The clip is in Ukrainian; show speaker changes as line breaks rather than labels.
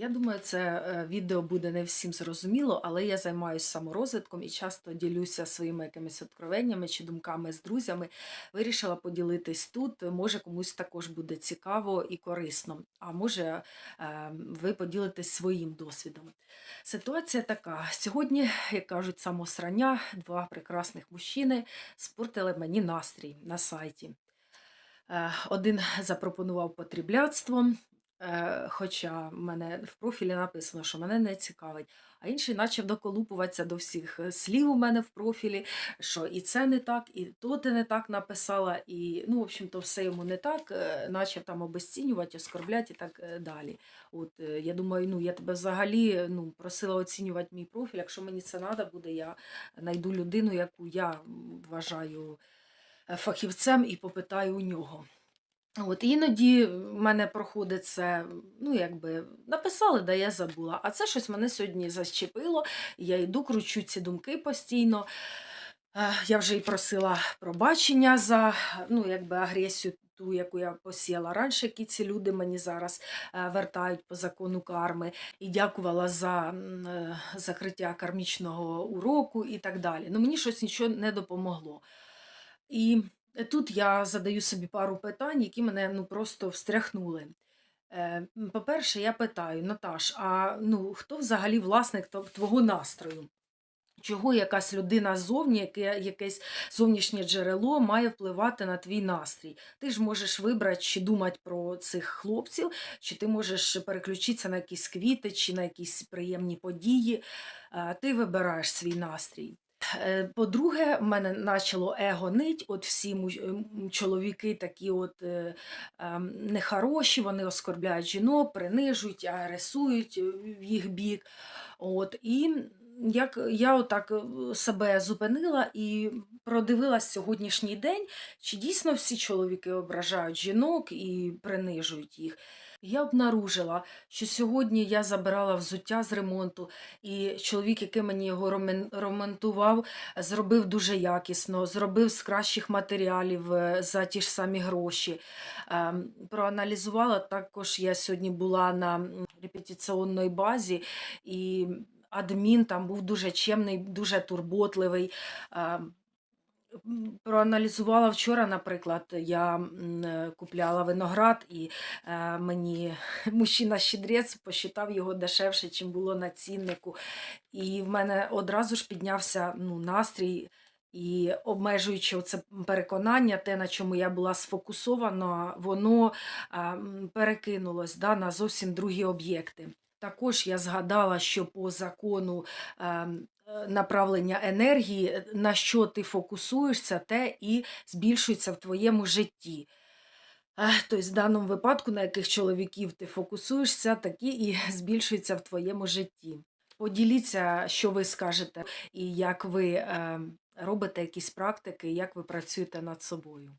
Я думаю, це е, відео буде не всім зрозуміло, але я займаюся саморозвитком і часто ділюся своїми якимись откровеннями чи думками з друзями. Вирішила поділитись тут. Може, комусь також буде цікаво і корисно. А може, е, ви поділитесь своїм досвідом. Ситуація така: сьогодні, як кажуть, самосрання, два прекрасних мужчини спортили мені настрій на сайті. Е, Один запропонував потрібляцтво, е, хоча мене в профілі написано, що мене не цікавить. А інший почав доколупуватися до всіх е, слів у мене в профілі, що і це не так, і то ти не так написала, і ну, в общем-то, все йому не так, е, почав там обесцінювати, оскорбляти і так е, далі. От я думаю, ну я тебе взагалі ну, просила оцінювати мій профіль. Якщо мені це треба буде, я знайду людину, яку я вважаю фахівцем і попитаю у нього. От іноді в мене проходить це, ну якби написали, да я забула. А це щось мене сьогодні зачепило. Я йду, кручу ці думки постійно. Е, Я вже і просила пробачення за ну, якби агресію, ту, яку я посіяла раніше, які ці люди мені зараз е, вертають по закону карми, і дякувала за е, закриття кармічного уроку і так далі. Ну мені щось нічого не допомогло. І тут я задаю собі пару питань, які мене ну просто встряхнули. Е, По-перше, я питаю, Наташ, а ну хто взагалі власник твого настрою? Чого якась людина ззовні, яке, якесь зовнішнє джерело має впливати на твій настрій? Ти ж можеш вибрати, чи думати про цих хлопців, чи ти можеш переключитися на якісь квіти, чи на якісь приємні події. Е, Ти вибираєш свій настрій. Е, По-друге, в мене почало его нить. От всі чоловіки такі от е, ем, нехороші, вони оскорбляють жінок, принижують, агресують е, в їх бік. От, і як я отак е, себе зупинила і продивилась сьогоднішній день, чи дійсно всі чоловіки ображають жінок і принижують їх. Я обнаружила, що сьогодні я забирала взуття з ремонту, і чоловік, який мені його ремонтував, зробив дуже якісно, зробив з кращих матеріалів е, за ті ж самі гроші. Ем, Проаналізувала також. Я сьогодні була на репетиційній базі, і адмін там був дуже чемний, дуже турботливий. Проаналізувала вчора, наприклад, я е, купляла виноград, і е, мені мужчина-щедрець посчитав його дешевше, ніж було на ціннику. І в мене одразу ж піднявся ну, настрій. І обмежуючи це переконання, те, на чому я була сфокусована, воно перекинулось да, на зовсім другі об'єкти. Також я згадала, що по закону ем, направлення енергії, е, на що ти фокусуєшся, те і збільшується в твоєму житті. Е, Тобто, в даному випадку, на яких чоловіків ти фокусуєшся, такі і збільшуються в твоєму житті. Поділіться, що ви скажете, і як ви ем, робите якісь практики, як ви працюєте над собою.